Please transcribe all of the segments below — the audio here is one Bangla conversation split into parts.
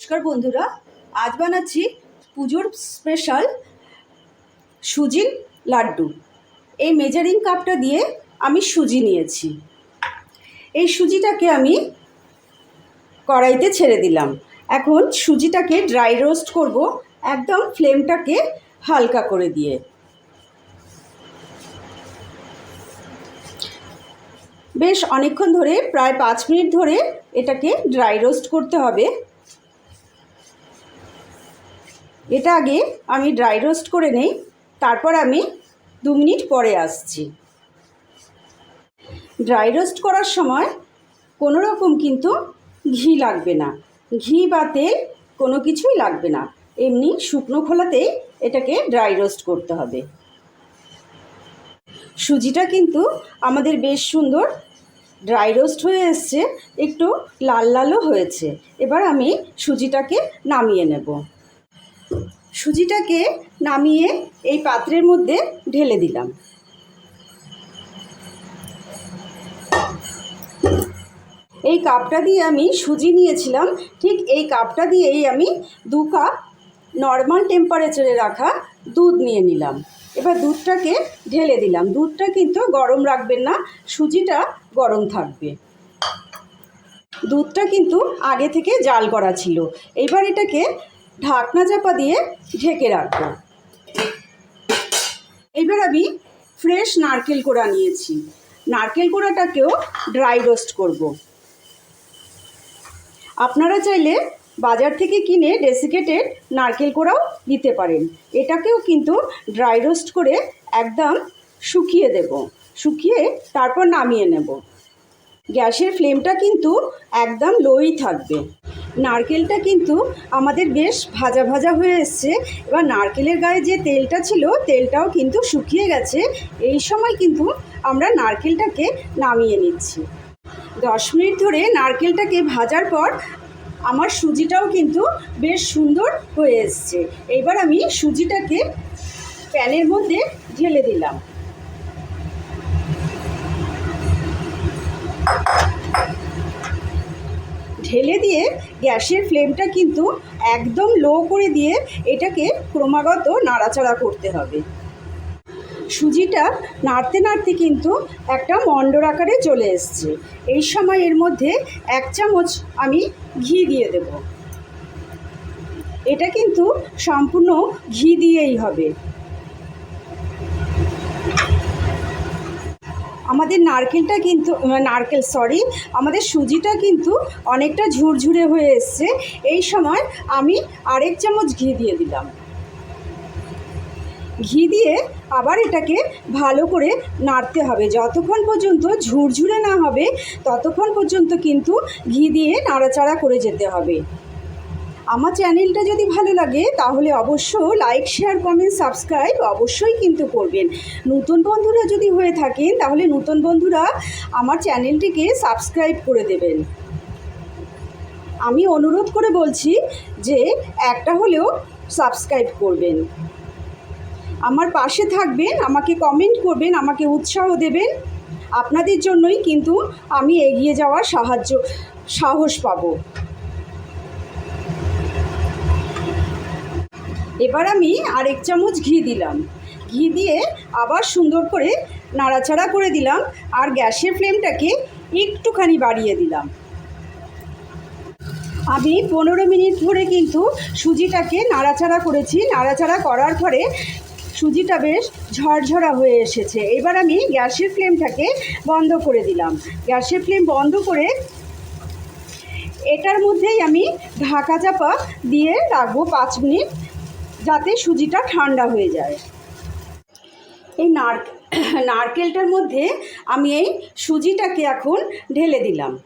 নমস্কার বন্ধুরা, আজ বানাচ্ছি পুজোর স্পেশাল সুজির লাড্ডু। এই মেজারিং কাপটা দিয়ে আমি সুজি নিয়েছি। এই সুজিটাকে আমি কড়াইতে ছেড়ে দিলাম। এখন সুজিটাকে ড্রাই রোস্ট করব, একদম ফ্লেমটাকে হালকা করে দিয়ে। বেশ অনেকক্ষণ ধরে, প্রায় পাঁচ মিনিট ধরে এটাকে ড্রাই রোস্ট করতে হবে। এটা আগে আমি ড্রাই রোস্ট করে নেই, তারপর আমি দু মিনিট পরে আসছি। ড্রাই রোস্ট করার সময় কোনো রকম কিন্তু ঘি লাগবে না। ঘি বা তেল কোনো কিছুই লাগবে না। এমনি শুকনো খোলাতেই এটাকে ড্রাই রোস্ট করতে হবে। সুজিটা কিন্তু আমাদের বেশ সুন্দর ড্রাই রোস্ট হয়ে এসছে, একটু লাল লালও হয়েছে। এবার আমি সুজিটাকে নামিয়ে নেব। সুজিটাকে নামিয়ে এই পাত্রের মধ্যে ঢেলে দিলাম। এই কাপটা দিয়ে আমি সুজি নিয়েছিলাম। ঠিক এই কাপটা দিয়েই আমি দু কাপ নর্মাল টেম্পারেচারে রাখা দুধ নিয়ে নিলাম। এবার দুধটাকে ঢেলে দিলাম। দুধটা কিন্তু গরম রাখবেন না, সুজিটা গরম থাকবে। দুধটা কিন্তু আগে থেকে জাল করা ছিল। এবার এটাকে ঢাকনা চাপা দিয়ে ঢেকে রাখব। এবার আমি ফ্রেশ নারকেল কোড়া নিয়েছি। নারকেল কোড়াটাকেও ড্রাই রোস্ট করব। আপনারা চাইলে বাজার থেকে কিনে ডেসিকেটেড নারকেল কোড়াও দিতে পারেন। এটাকেও কিন্তু ড্রাই রোস্ট করে একদম শুকিয়ে দেব। শুকিয়ে তারপর নামিয়ে নেব। গ্যাসের ফ্লেমটা কিন্তু একদম লোই থাকবে। নারকেলটা কিন্তু আমাদের বেশ ভাজা ভাজা হয়ে এসছে। এবার নারকেলের গায়ে যে তেলটা ছিল, তেলটাও কিন্তু শুকিয়ে গেছে। এই সময় কিন্তু আমরা নারকেলটাকে নামিয়ে নিচ্ছি। দশ মিনিট ধরে নারকেলটাকে ভাজার পর আমার সুজিটাও কিন্তু বেশ সুন্দর হয়ে এসছে। এবার আমি সুজিটাকে প্যানের মধ্যে ঢেলে দিলাম। ঢেলে দিয়ে গ্যাসের ফ্লেমটা কিন্তু একদম লো করে দিয়ে এটাকে ক্রমাগত নাড়াচাড়া করতে হবে। সুজিটা নাড়তে নাড়তে কিন্তু একটা মণ্ডর আকারে চলে এসছে। এই সময় এর মধ্যে এক চামচ আমি ঘি দিয়ে দেব। এটা কিন্তু সম্পূর্ণ ঘি দিয়েই হবে। আমাদের নারকেলটা কিন্তু নারকেল সরি আমাদের সুজিটা কিন্তু অনেকটা ঝুরঝুরে হয়ে এসছে। এই সময় আমি আরেক চামচ ঘি দিয়ে দিলাম। ঘি দিয়ে আবার এটাকে ভালো করে নাড়তে হবে। যতক্ষণ পর্যন্ত ঝুরঝুরে না হবে, ততক্ষণ পর্যন্ত কিন্তু ঘি দিয়ে নাড়াচাড়া করে যেতে হবে। আমার চ্যানেলটা যদি ভালো লাগে, তাহলে অবশ্য লাইক শেয়ার কমেন্ট সাবস্ক্রাইব অবশ্যই কিন্তু করবেন। নতুন বন্ধুরা যদি হয়ে থাকেন, তাহলে নতুন বন্ধুরা আমার চ্যানেলটিকে সাবস্ক্রাইব করে দেবেন। আমি অনুরোধ করে বলছি যে একটা হলেও সাবস্ক্রাইব করবেন। আমার পাশে থাকবেন, আমাকে কমেন্ট করবেন, আমাকে উৎসাহ দেবেন। আপনাদের জন্যই কিন্তু আমি এগিয়ে যাওয়ার সাহায্য, সাহস পাবো। এবার আমি আরেক চামচ ঘি দিলাম। ঘি দিয়ে আবার সুন্দর করে নাড়াচাড়া করে দিলাম আর গ্যাসের ফ্লেমটাকে একটুখানি বাড়িয়ে দিলাম। আমি পনেরো মিনিট ধরে কিন্তু সুজিটাকে নাড়াচাড়া করেছি। নাড়াচাড়া করার পরে সুজিটা বেশ ঝরঝরা হয়ে এসেছে। এবার আমি গ্যাসের ফ্লেমটাকে বন্ধ করে দিলাম। গ্যাসের ফ্লেম বন্ধ করে এটার মধ্যেই আমি ঢাকা চাপা দিয়ে রাখব পাঁচ মিনিট। যাতে সুজিটা ঠান্ডা হয়ে যায়। এই নারক, নারকেলটার মধ্যে আমি এই সুজিটাকে এখন ঢেলে দিলাম।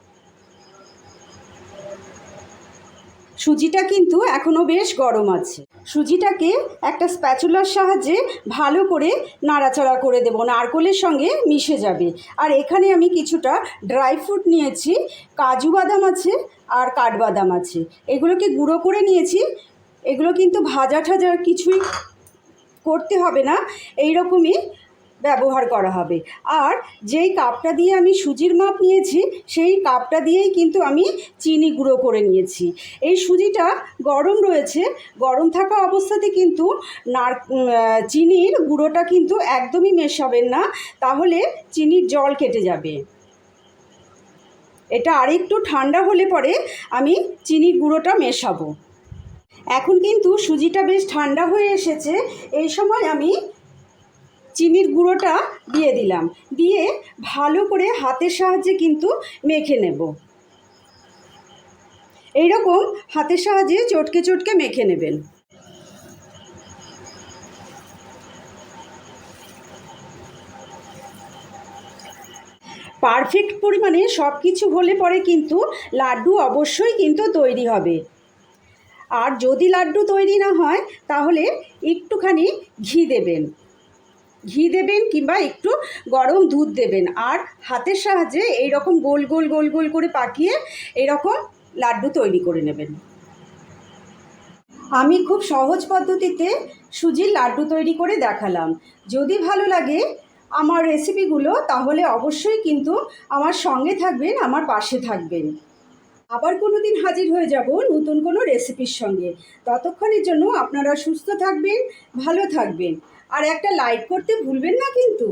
সুজিটা কিন্তু এখনও বেশ গরম আছে। সুজিটাকে একটা স্প্যাচুলার সাহায্যে ভালো করে নাড়াচাড়া করে দেবো। নারকলের সঙ্গে মিশে যাবে। আর এখানে আমি কিছুটা ড্রাই ফ্রুট নিয়েছি। কাজু বাদাম আছে আর কাঠবাদাম আছে। এগুলোকে গুঁড়ো করে নিয়েছি। এগুলো কিন্তু ভাজা ঠাজা কিছুই করতে হবে না এই রকমই ব্যবহার করা হবে। আর যেই কাপটা দিয়ে আমি সুজির মাপ নিয়েছি, সেই কাপটা দিয়েই কিন্তু আমি চিনি গুঁড়ো করে নিয়েছি। এই সুজিটা গরম রয়েছে, গরম থাকা অবস্থাতে কিন্তু নার চিনির গুঁড়োটা কিন্তু একদমই মেশাবেন না, তাহলে চিনির জল কেটে যাবে। এটা আরেকটু ঠান্ডা হলে পরে আমি চিনির গুঁড়োটা মেশাবো। এখন কিন্তু সুজিটা বেশ ঠান্ডা হয়ে এসেছে। এই সময় আমি চিনির গুঁড়োটা দিয়ে দিলাম। দিয়ে ভালো করে হাতের সাহায্যে কিন্তু মেখে নেব। এইরকম হাতের সাহায্যে চটকে চটকে মেখে নেবেন। পারফেক্ট পরিমাণে সব কিছু হলে পরে কিন্তু লাড্ডু অবশ্যই কিন্তু তৈরি হবে। আর যদি লাড্ডু তৈরি না হয়, তাহলে একটুখানি ঘি দেবেন। ঘি দেবেন কিংবা একটু গরম দুধ দেবেন। আর হাতের সাহায্যে এই রকম গোল গোল গোল গোল করে পাকিয়ে এরকম লাড্ডু তৈরি করে নেবেন। আমি খুব সহজ পদ্ধতিতে সুজির লাড্ডু তৈরি করে দেখালাম। যদি ভালো লাগে আমার রেসিপিগুলো তাহলে অবশ্যই কিন্তু আমার সঙ্গে থাকবেন, আমার পাশে থাকবেন। আবার কোনো দিন হাজির হয়ে যাব নতুন কোনো রেসিপির সঙ্গে। ততক্ষণের জন্য আপনারা সুস্থ থাকবেন, ভালো থাকবেন। আর একটা লাইক করতে ভুলবেন না কিন্তু।